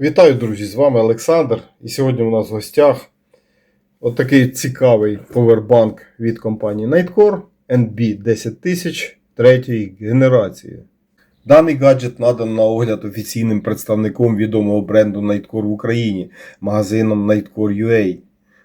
Вітаю, друзі! З вами Олександр. І сьогодні у нас в гостях отакий цікавий повербанк від компанії Nightcore NB 10000 третьої генерації. Даний гаджет надан на огляд офіційним представником відомого бренду Nightcore в Україні, магазином Nightcore UA.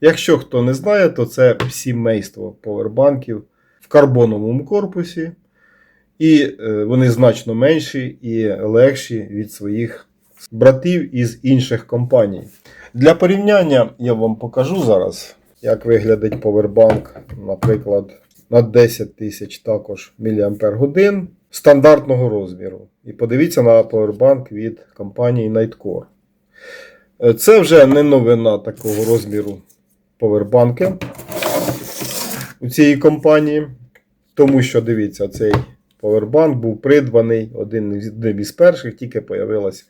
Якщо хто не знає, то це сімейство повербанків в карбоновому корпусі. І е, вони значно менші і легші від своїх братів із інших компаній. Для порівняння я вам покажу зараз, як виглядить повербанк, наприклад, на 10 тисяч також мАч стандартного розміру. І подивіться на повербанк від компанії Nightcore. Е, Це вже не новина такого розміру повербанки у цієї компанії. Тому що дивіться, цей повербанк був придбаний один із- перших, тільки появилась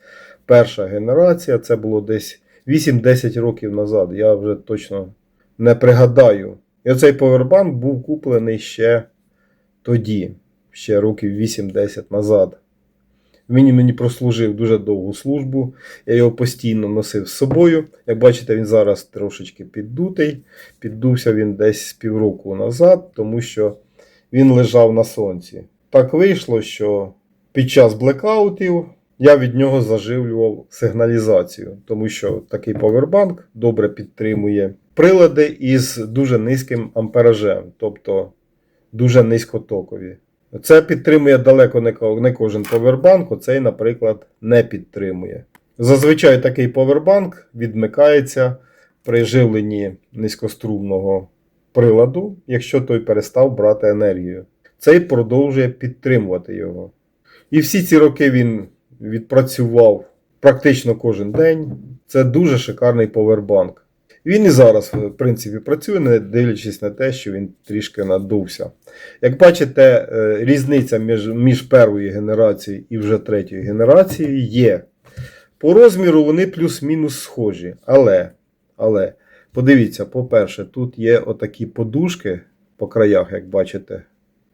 перша генерація. Це було десь 8-10 років назад. Я вже точно не пригадаю. І оцей повербанк був куплений ще тоді, ще років 8-10 назад. Він мені прослужив дуже довгу службу. Я його постійно носив з собою. Як бачите, він зараз трошечки піддутий. Піддувся він десь півроку назад, тому що він лежав на сонці. Так вийшло, що під час блекаутів я від нього заживлював сигналізацію, тому що такий повербанк добре підтримує прилади із дуже низьким амперажем, тобто дуже низькотокові. Це підтримує далеко не кожен повербанк, оцей, наприклад, не підтримує. Зазвичай такий повербанк відмикається при живленні низькострумного приладу, якщо той перестав брати енергію. Цей продовжує підтримувати його. І всі ці роки він відпрацював практично кожен день. Це дуже шикарний повербанк. Він і зараз, в принципі, працює, не дивлячись на те, що він трішки надувся. Як бачите, е, різниця між, між першою генерацією і вже третьою генерацією є. По розміру вони плюс-мінус схожі. Але, але подивіться, по-перше, тут є отакі подушки по краях, як бачите,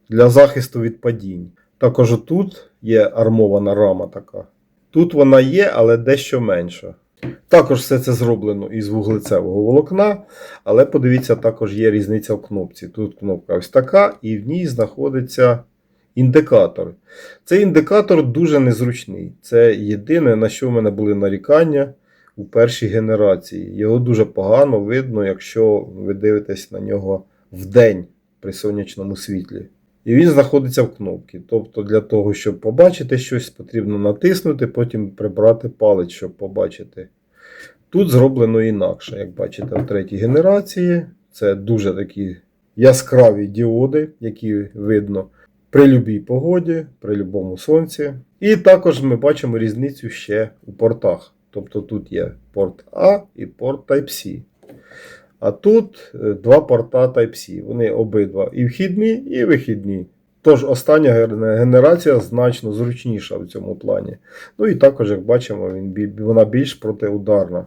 для захисту від падінь. Також тут є армована рама така. Тут вона є, але дещо менша. Також все це зроблено із вуглецевого волокна, але подивіться, також є різниця в кнопці. Тут кнопка ось така, і в ній знаходиться індикатор. Цей індикатор дуже незручний. Це єдине, на що в мене були нарікання у першій генерації. Його дуже погано видно, якщо ви дивитесь на нього вдень при сонячному світлі. І він знаходиться в кнопці. Тобто для того, щоб побачити щось, потрібно натиснути, потім прибрати палець, щоб побачити. Тут зроблено інакше, як бачите, в третій генерації. Це дуже такі яскраві діоди, які видно при будь-якій погоді, при будь-якому сонці. І також ми бачимо різницю ще у портах. Тобто тут є порт А і порт Type-C. А тут е, два порта Type-C. Вони обидва і вхідні, і вихідні. Тож остання генерація значно зручніша в цьому плані. Ну і також, як бачимо, вона більш протиударна,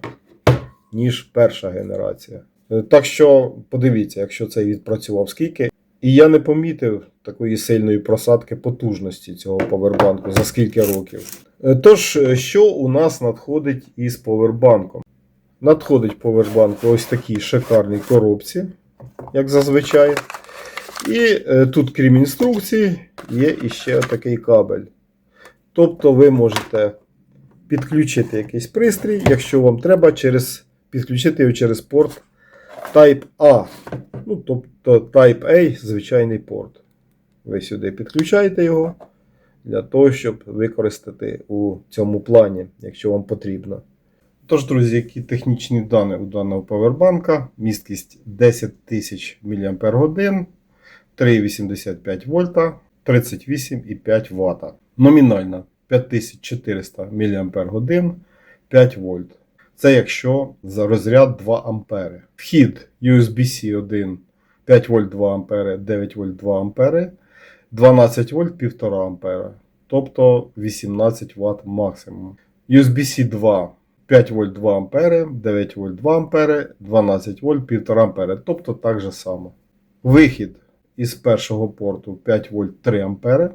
ніж перша генерація. Е, Так що подивіться, якщо цей відпрацював скільки. І я не помітив такої сильної просадки потужності цього повербанку за скільки років. Е, Тож, що у нас надходить із повербанком? Надходить повербанк ось такій шикарній коробці, як зазвичай. І е, тут, крім інструкції, є іще такий кабель. Тобто ви можете підключити якийсь пристрій, якщо вам треба, через, підключити його через порт Type A. Ну, тобто Type A звичайний порт. Ви сюди підключаєте його для того, щоб використати у цьому плані, якщо вам потрібно. Тож, друзі, які технічні дані у даного повербанка? Місткість 10 тисяч мАч, 3,85 вольта, 38,5 Вт. Номінальна 5400 мАч, 5 вольт. Це якщо за розряд 2 ампери. Вхід USB-C 1 5 вольт 2 ампери, 9 вольт 2 ампери, 12 вольт 1,5 ампера. Тобто 18 Вт максимум. USB-C 2 5 вольт 2 ампери, 9 вольт 2 ампери, 12 вольт 1,5 ампери. Тобто так же само. Вихід із першого порту 5 вольт 3 ампери,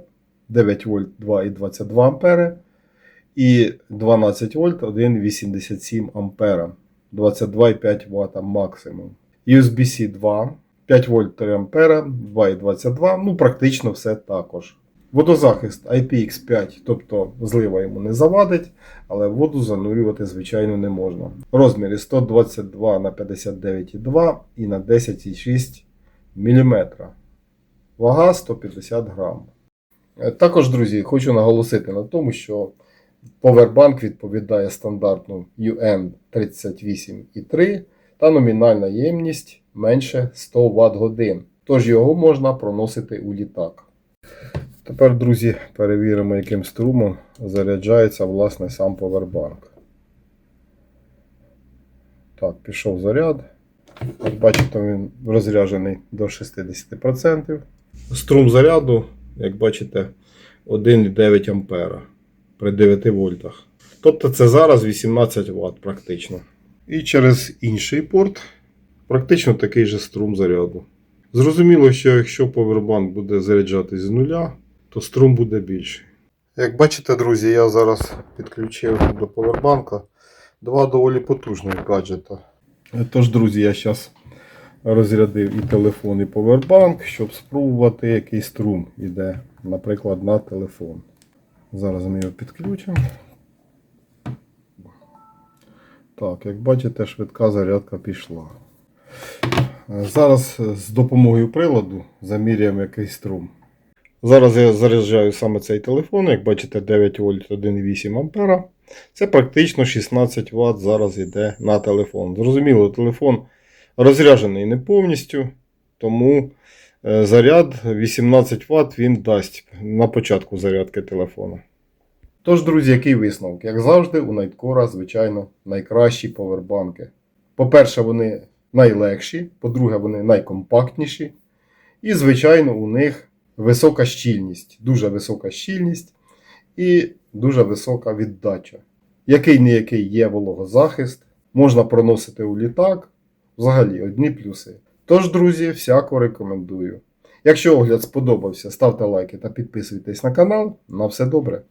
9 вольт 2,22 ампери і 12 вольт 1,87 ампера. 22,5 Вт максимум. USB-C 2, 5 вольт 3 ампера, 2,22, ну практично все також. Водозахист IPX5, тобто злива йому не завадить, але воду занурювати, звичайно, не можна. Розміри 122 на 59,2 і на 10,6 мм. Вага 150 грам. Е, Також, друзі, хочу наголосити на тому, що Powerbank відповідає стандарту UM38,3 та номінальна ємність менше 100 Вт годин. Тож його можна проносити у літак. Тепер, друзі, перевіримо, яким струмом заряджається власне сам Powerbank. Так, пішов заряд. Як бачите, він розряджений до 60%. Струм заряду, як бачите, 1,9 ампера при 9 вольтах. Тобто це зараз 18 Вт практично. І через інший порт практично такий же струм заряду. Зрозуміло, що якщо Powerbank буде заряджатись з нуля, то струм буде більший. Як бачите, друзі, я зараз підключив до Powerbank два доволі потужних гаджета. Тож, друзі, я зараз розрядив і телефон, і Powerbank, щоб спробувати, який струм йде, наприклад, на телефон. Зараз ми його підключимо. Так, як бачите, швидка зарядка пішла. Зараз з допомогою приладу заміряємо який струм. Зараз я заряджаю саме цей телефон, як бачите, 9 вольт 1,8 ампера. Це практично 16 Вт зараз йде на телефон. Зрозуміло, телефон розряджений не повністю, тому е, заряд 18 Вт він дасть на початку зарядки телефону. Тож, друзі, який висновок? Як завжди, у Найткора, звичайно, найкращі повербанки. По-перше, вони найлегші, по-друге, вони найкомпактніші. І, звичайно, у них висока щільність, дуже висока щільність і дуже висока віддача. Який не який є вологозахист, можна проносити у літак. Взагалі одні плюси. Тож, друзі, всяко рекомендую. Якщо огляд сподобався, ставте лайки та підписуйтесь на канал. На все добре!